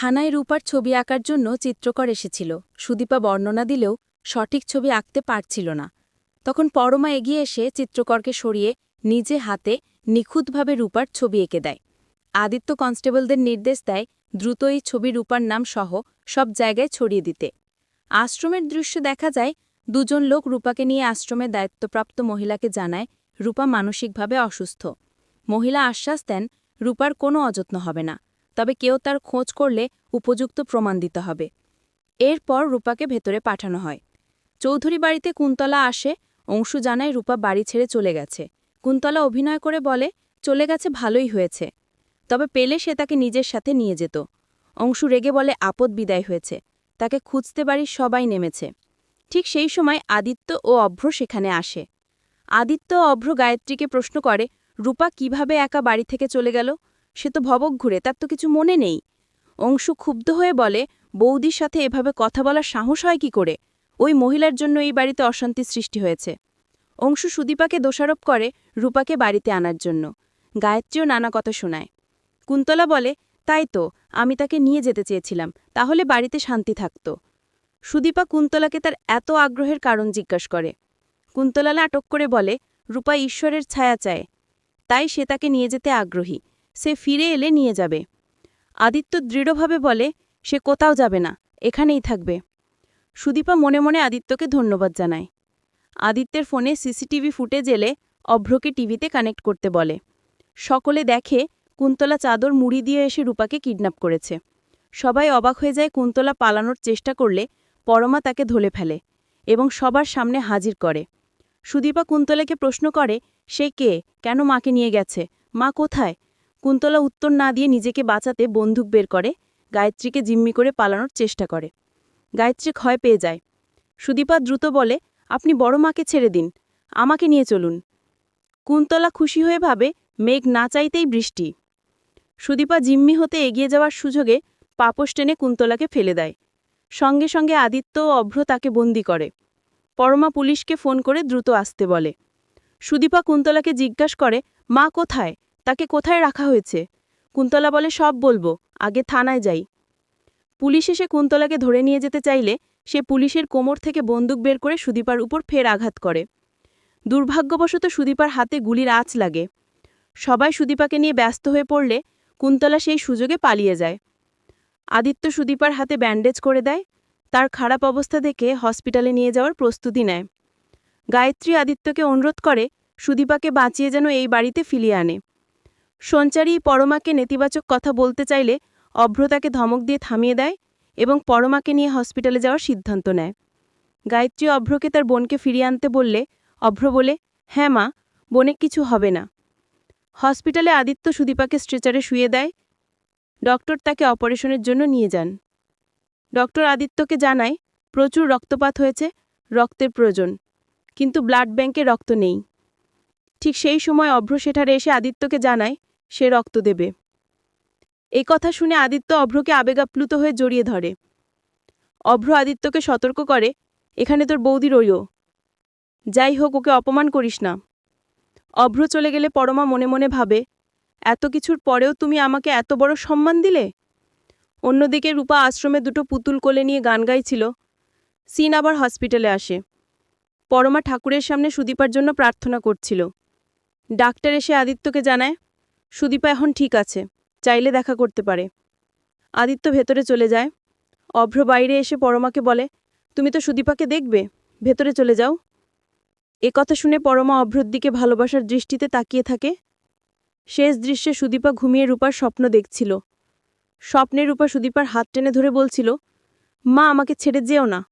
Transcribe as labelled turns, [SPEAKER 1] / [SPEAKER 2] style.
[SPEAKER 1] থানায় রূপার ছবি আঁকার জন্য চিত্রকর এসেছিল। সুদীপা বর্ণনা দিলেও সঠিক ছবি আঁকতে পারছিল না। তখন পরমা এগিয়ে এসে চিত্রকরকে সরিয়ে নিজে হাতে নিখুঁতভাবে রূপার ছবি এঁকে দেয়। আদিত্য কনস্টেবলদের নির্দেশ দেয় দ্রুত এই ছবি রূপার নাম সহ সব জায়গায় ছড়িয়ে দিতে। আশ্রমের দৃশ্য দেখা যায়, দুজন লোক রূপাকে নিয়ে আশ্রমে দায়িত্বপ্রাপ্ত মহিলাকে জানায় রূপা মানসিকভাবে অসুস্থ। মহিলা আশ্বাস দেন, রূপার কোনো অযত্ন হবে না। তবে কেউ তার খোঁজ করলে উপযুক্ত প্রমাণ দিতে হবে। এরপর রূপাকে ভেতরে পাঠানো হয়। চৌধুরী বাড়িতে কুন্তলা আসে, অংশু জানায় রূপা বাড়ি ছেড়ে চলে গেছে। কুন্তলা অভিনয় করে বলে, চলে গেছে, ভালোই হয়েছে। তবে পেলে সে তাকে নিজের সাথে নিয়ে যেত। অংশু রেগে বলে, আপদ বিদায় হয়েছে। তাকে খুঁজতে বাড়ির সবাই নেমেছে। ঠিক সেই সময় আদিত্য ও অভ্র সেখানে আসে। আদিত্য অভ্র গায়ত্রীকে প্রশ্ন করে, রূপা কীভাবে একা বাড়ি থেকে চলে গেল? সে তো ভবক ঘুরে, তার তো কিছু মনে নেই। অংশু ক্ষুব্ধ হয়ে বলে, বৌদির সাথে এভাবে কথা বলার সাহস হয় কি করে? ওই মহিলার জন্য এই বাড়িতে অশান্তি সৃষ্টি হয়েছে। অংশু সুদীপাকে দোষারোপ করে রূপাকে বাড়িতে আনার জন্য। গায়ত্রীও নানা কথা শোনায়। কুন্তলা বলে, তাই তো, আমি তাকে নিয়ে যেতে চেয়েছিলাম, তাহলে বাড়িতে শান্তি থাকত। সুদীপা কুন্তলাকে তার এত আগ্রহের কারণ জিজ্ঞাসা করে। কুন্তলা আটক করে বলে, রূপা ঈশ্বরের ছায়া চায়, তাই সে তাকে নিয়ে যেতে আগ্রহী। সে ফিরে এলে নিয়ে যাবে। আদিত্য দৃঢ়ভাবে বলে, সে কোথাও যাবে না, এখানেই থাকবে। সুদীপা মনে মনে আদিত্যকে ধন্যবাদ জানায়। আদিত্যের ফোনে সিসিটিভি ফুটেজ এলে অভ্রকে টিভিতে কানেক্ট করতে বলে। সকলে দেখে কুন্তলা চাদর মুড়ি দিয়ে এসে রূপাকে কিডন্যাপ করেছে। সবাই অবাক হয়ে যায় কুন্তলা পালানোর চেষ্টা করলে পরমা তাকে ধলে ফেলে এবং সবার সামনে হাজির করে। সুদীপা কুন্তলাকে প্রশ্ন করে, সে কে? কেন মাকে নিয়ে গেছে? মা কোথায়? কুন্তলা উত্তর না দিয়ে নিজেকে বাঁচাতে বন্দুক বের করে, গায়ত্রীকে জিম্মি করে পালানোর চেষ্টা করে। গায়ত্রী ক্ষয় পেয়ে যায়। সুদীপা দ্রুত বলে, আপনি বড় মাকে ছেড়ে দিন, আমাকে নিয়ে চলুন। কুন্তলা খুশি হয়ে ভাবে, মেঘ না চাইতেই বৃষ্টি। সুদীপা জিম্মি হতে এগিয়ে যাওয়ার সুযোগে পাপস টেনে কুন্তলাকে ফেলে দেয়। সঙ্গে সঙ্গে আদিত্য ও অভ্র তাকে বন্দি করে। পরমা পুলিশকে ফোন করে দ্রুত আসতে বলে। সুদীপা কুন্তলাকে জিজ্ঞাস করে, মা কোথায়? তাকে কোথায় রাখা হয়েছে? কুন্তলা বলে, সব বলব, আগে থানায় যাই। পুলিশ এসে কুন্তলাকে ধরে নিয়ে যেতে চাইলে, সে পুলিশের কোমর থেকে বন্দুক বের করে সুদীপার উপর ফের আঘাত করে। দুর্ভাগ্যবশত সুদীপার হাতে গুলির আঁচ লাগে। সবাই সুদীপাকে নিয়ে ব্যস্ত হয়ে পড়লে, কুন্তলা সেই সুযোগে পালিয়ে যায়। আদিত্য সুদীপার হাতে ব্যান্ডেজ করে দেয়, তার খারাপ অবস্থা দেখে হসপিটালে নিয়ে যাওয়ার প্রস্তুতি নেয়। গায়ত্রী আদিত্যকে অনুরোধ করে, সুদীপাকে বাঁচিয়ে যেন এই বাড়িতে ফিরিয়ে আনে। সঞ্চারী পরমাকে নেতিবাচক কথা বলতে চাইলে অভ্র তাকে ধমক দিয়ে থামিয়ে দেয় এবং পরমাকে নিয়ে হসপিটালে যাওয়ার সিদ্ধান্ত নেয়। গায়ত্রী অভ্রকে তার বোনকে ফিরিয়ে আনতে বললে, অভ্র বলে হ্যাঁ মা, বোনে কিছু হবে না। হসপিটালে আদিত্য সুদীপাকে স্ট্রেচারে শুয়ে দেয়। ডক্টর তাকে অপারেশনের জন্য নিয়ে যান। ডক্টর আদিত্যকে জানায়, প্রচুর রক্তপাত হয়েছে, রক্তের প্রয়োজন, কিন্তু ব্লাড ব্যাংকে রক্ত নেই। ঠিক সেই সময় অভ্র সেঠারে এসে আদিত্যকে জানায় সে রক্ত দেবে। এই কথা শুনে আদিত্য অভ্রকে আবেগাপ্লুত হয়ে জড়িয়ে ধরে। অভ্র আদিত্যকে সতর্ক করে, এখানে তোর বৌদি রইও যাই হোক, ওকে অপমান করিস না অভ্র চলে গেলে পরমা মনে মনে ভাবে, এত কিছুর পরেও তুমি আমাকে এত বড় সম্মান দিলে অন্যদিকে রূপা আশ্রমে দুটো পুতুল কোলে নিয়ে গান গাইছিল। সিন আবার হসপিটালে আসে। পরমা ঠাকুরের সামনে সুদীপার জন্য প্রার্থনা করছিল। ডাক্তার এসে আদিত্যকে জানায় সুদীপা এখন ঠিক আছে, চাইলে দেখা করতে পারে। আদিত্য ভেতরে চলে যায়। অভ্র বাইরে এসে পরমাকে বলে, তুমি তো সুদীপাকে দেখবে, ভেতরে চলে যাও। এ কথা শুনে পরমা অভ্রর দিকে ভালোবাসার দৃষ্টিতে তাকিয়ে থাকে। শেষ দৃশ্যে সুদীপা ঘুমিয়ে রূপার স্বপ্ন দেখছিল। স্বপ্নে রূপা সুদীপার হাত টেনে ধরে বলছিল, মা, আমাকে ছেড়ে যেও না।